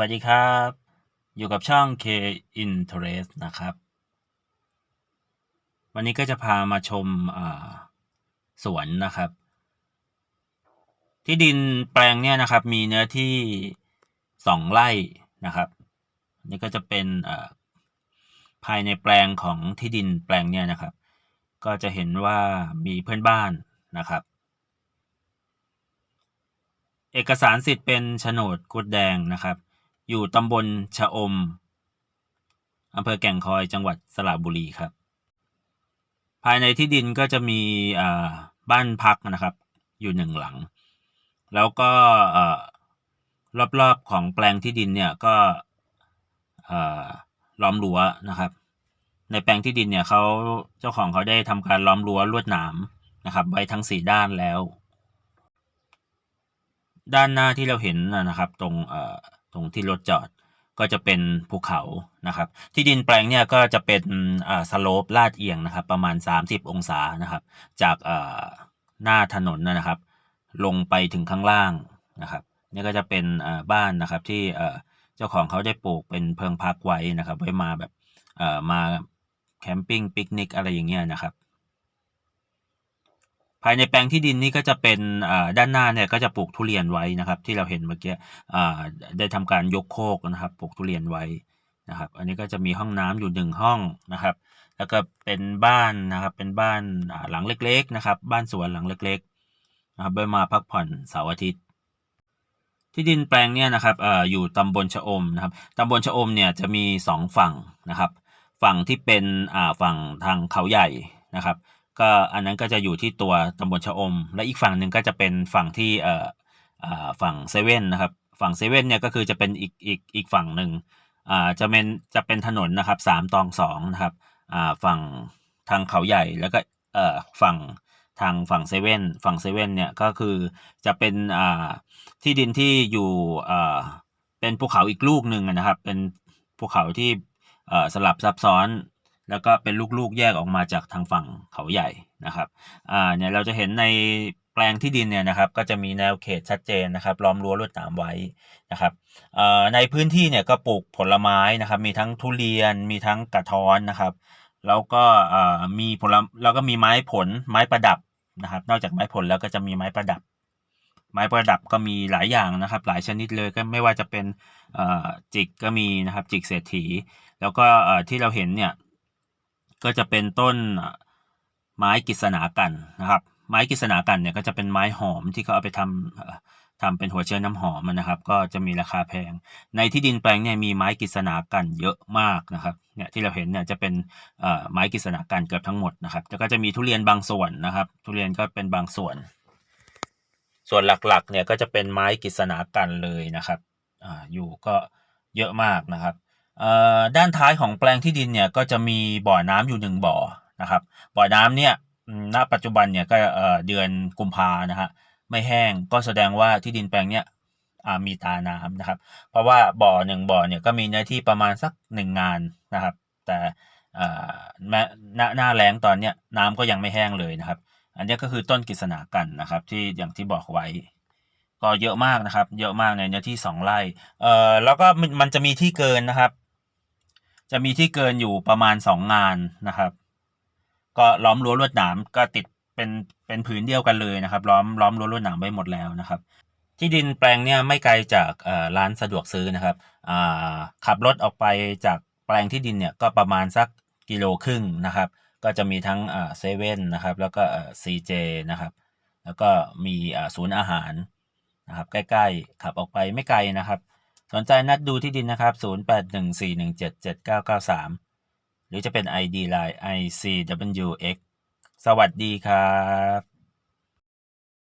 วัสดีครับ อยู่กับช่อง K Interest นะครับ วันนี้ก็จะพามาชมสวนนะครับ ที่ดินแปลงเนี่ยนะครับ มีเนื้อที่สองไร่นะครับนี่ก็จะเป็นภายในแปลงของที่ดินแปลงเนี่ยนะครับ ก็จะเห็นว่ามีเพื่อนบ้านนะครับเอกสารสิทธิ์เป็นโฉนดกุดแดงนะครับ อยู่ตำบลชะอมอำเภอแก่งคอยจังหวัดสระบุรีครับ ภายในที่ดินก็จะมีบ้านพักนะครับ อยู่หนึ่งหลัง แล้วก็รอบๆของแปลงที่ดินเนี่ยก็ล้อมรั้วนะครับ ในแปลงที่ดินเนี่ยเขาเจ้าของเขาได้ทำการล้อมรั้วลวดหนามนะครับไว้ทั้งสี่ด้านแล้ว ด้านหน้าที่เราเห็นนะครับ ตรงเตรงที่รถจอดก็จะเป็นภูเขานะครับ ที่ดินแปลงเนี่ยก็จะเป็นอ่าสโลปลาดเอียงนะครับ ประมาณ 30 องศานะครับ จากเอ่อหน้าถนนนะครับ ลงไปถึงข้างล่างนะครับ นี่ก็จะเป็นอ่าบ้านนะครับที่เอ่อเจ้าของเขาได้ปลูกเป็นเพิงพักไว้นะครับ ไว้มาแบบเอ่อมาแคมปิ้งปิกนิกอะไรอย่างเงี้ยนะครับ ภายในแปลงที่ดินนี่ก็จะเป็นด้านหน้าเนี่ยก็จะปลูกทุเรียนไว้นะครับ ที่เราเห็นเมื่อกี้ได้ทำการยกโคกนะครับ ปลูกทุเรียนไว้นะครับ อันนี้ก็จะมีห้องน้ำอยู่หนึ่งห้องนะครับ แล้วก็เป็นบ้านนะครับ เป็นบ้านหลังเล็ก ๆ นะครับ บ้านสวนหลังเล็กๆนะครับไว้มาพักผ่อนเสาร์อาทิตย์ ที่ดินแปลงเนี่ยนะครับออยู่ตำบลชะอมนะครับตำบลชะอมเนี่ยจะมีสองฝั่งนะครับ ฝั่งที่เป็นฝั่งทางเขาใหญ่นะครับ ก็อันนั้นก็จะอยู่ที่ตัวตำบลชะอม และอีกฝั่งหนึ่งก็จะเป็นฝั่งที่เอ่ออฝั่งเซเว่นนะครับ ฝั่งเซเว่นเนี่ยก็คือจะเป็นอีกอีกอีกฝั่งหนึ่งอ่าจะเป็นจะเป็นถนนนะครับสามตองสองนะครับอ่าฝั่งทางเขาใหญ่แล้วก็เอ่อฝั่งทางฝั่งเซเว่นฝั่งเซเว่นเนี่ยก็คือจะเป็นอ่าที่ดินที่อยู่อ่าเป็นภูเขาอีกลูกหนึ่งนะครับ เป็นภูเขาที่เอ่อสลับซับซ้อน แล้วก็เป็นลูกๆแยกออกมาจากทางฝั่งเขาใหญ่นะครับอ่าเนี่ยเราจะเห็นในแปลงที่ดินเนี่ยนะครับ ก็จะมีแนวเขตชัดเจนนะครับล้อมรั้วลวดหนามไว้นะครับเอ่อในพื้นที่เนี่ยก็ปลูกผลไม้นะครับ มีทั้งทุเรียนมีทั้งกระท้อนนะครับ แล้วก็เอ่อมีผลแล้วก็มีไม้ผลไม้ประดับนะครับ นอกจากไม้ผลแล้วก็จะมีไม้ประดับ ไม้ประดับก็มีหลายอย่างนะครับ หลายชนิดเลยก็ไม่ว่าจะเป็นอ่อจิกก็มีนะครับจิกเศรษฐี แล้วก็อ่อที่เราเห็นเนี่ย ก็จะเป็นต้นไม้กฤษณากันนะครับ ไม้กฤษณากันเนี่ยก็จะเป็นไม้หอมที่เขาเอาไปทำเอ่อทำเป็นหัวเชื้อน้ำหอมนะครับ ก็จะมีราคาแพง ในที่ดินแปลงเนี่ยมีไม้กฤษณากันเยอะมากนะครับเนี่ยที่เราเห็นเนี่ยจะเป็นไม้กฤษณากันเกือบทั้งหมดนะครับแล้วก็จะมีทุเรียนบางส่วนนะครับ ทุเรียนก็เป็นบางส่วน ส่วนหลักๆเนี่ยก็จะเป็นไม้กฤษณากันเลยนะครับออยู่ก็เยอะมากนะครับ ด้านท้ายของแปลงที่ดินเนี่ยก็จะมีบ่อน้ำอยู่หนึ่งบ่อนะครับ บ่อน้ำเนี่ยณปัจจุบันเนี่ยก็เดือนกุมภานะฮะไม่แห้งก็แสดงว่าที่ดินแปลงเนี้ยมีตาน้ำนะครับ เพราะว่าบ่อหนึ่งบ่อเนี่ยก็มีเนื้อที่ประมาณสักหนึ่งงานนะครับ แต่แม้หน้าแล้งตอนเนี้ยน้ำก็ยังไม่แห้งเลยนะครับ อันนี้ก็คือต้นกฤษณากันนะครับ ที่อย่างที่บอกไว้ ก็เยอะมากนะครับ เยอะมากในเนื้อที่สองไร่เอ่อแล้วก็มันจะมีที่เกินนะครับ จะมีที่เกินอยู่ประมาณสองงานนะครับ ก็ล้อมรั้วลวดหนามก็ติดเป็นเป็นผืนเดียวกันเลยนะครับ ล้อมล้อมรั้วลวดหนามไว้หมดแล้วนะครับ ที่ดินแปลงเนี่ยไม่ไกลจากร้านสะดวกซื้อนะครับขับรถออกไปจากแปลงที่ดินเนี่ยก็ประมาณสักกิโลครึ่งนะครับ ก็จะมีทั้งเซเว่นนะครับ แล้วก็ซีเจนะครับ แล้วก็มีศูนย์อาหารนะครับ ใกล้ๆขับออกไปไม่ไกลนะครับ สนใจนัดดูที่ดินนะครับ 0814177993 หรือจะเป็น ID Line ICWX สวัสดีครับ